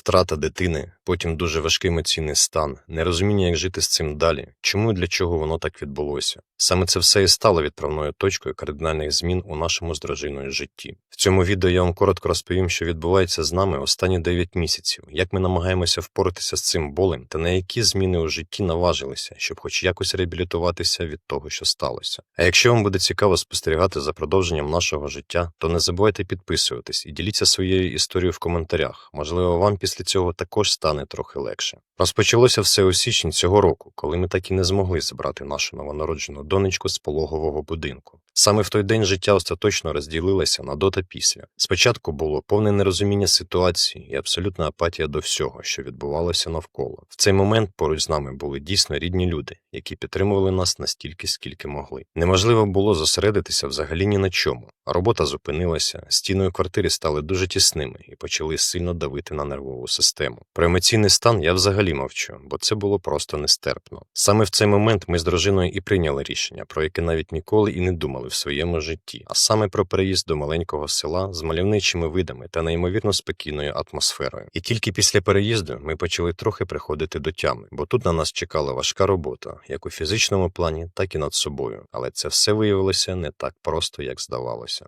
Втрата дитини, потім дуже важкий емоційний стан, нерозуміння, як жити з цим далі, чому і для чого воно так відбулося. Саме це все і стало відправною точкою кардинальних змін у нашому з дружиною житті. В цьому відео я вам коротко розповім, що відбувається з нами останні 9 місяців, як ми намагаємося впоратися з цим болем та на які зміни у житті наважилися, щоб хоч якось реабілітуватися від того, що сталося. А якщо вам буде цікаво спостерігати за продовженням нашого життя, то не забувайте підписуватись і діліться своєю історією в коментарях. Можливо, вам після цього також стане трохи легше. Розпочалося все у січні цього року, коли ми так і не змогли забрати нашу новонароджену донечку з пологового будинку. Саме в той день життя остаточно розділилося на до та після. Спочатку було повне нерозуміння ситуації і абсолютна апатія до всього, що відбувалося навколо. В цей момент поруч з нами були дійсно рідні люди, які підтримували нас настільки, скільки могли. Неможливо було зосередитися взагалі ні на чому. Робота зупинилася, стіни у квартирі стали дуже тісними і почали сильно давити на нервову систему. Про емоційний стан я взагалі мовчу, бо це було просто нестерпно. Саме в цей момент ми з дружиною і прийняли рішення, про яке навіть ніколи і не думали в своєму житті, а саме про переїзд до маленького села з мальовничими видами та неймовірно спокійною атмосферою. І тільки після переїзду ми почали трохи приходити до тями, бо тут на нас чекала важка робота, як у фізичному плані, так і над собою. Але це все виявилося не так просто, як здавалося.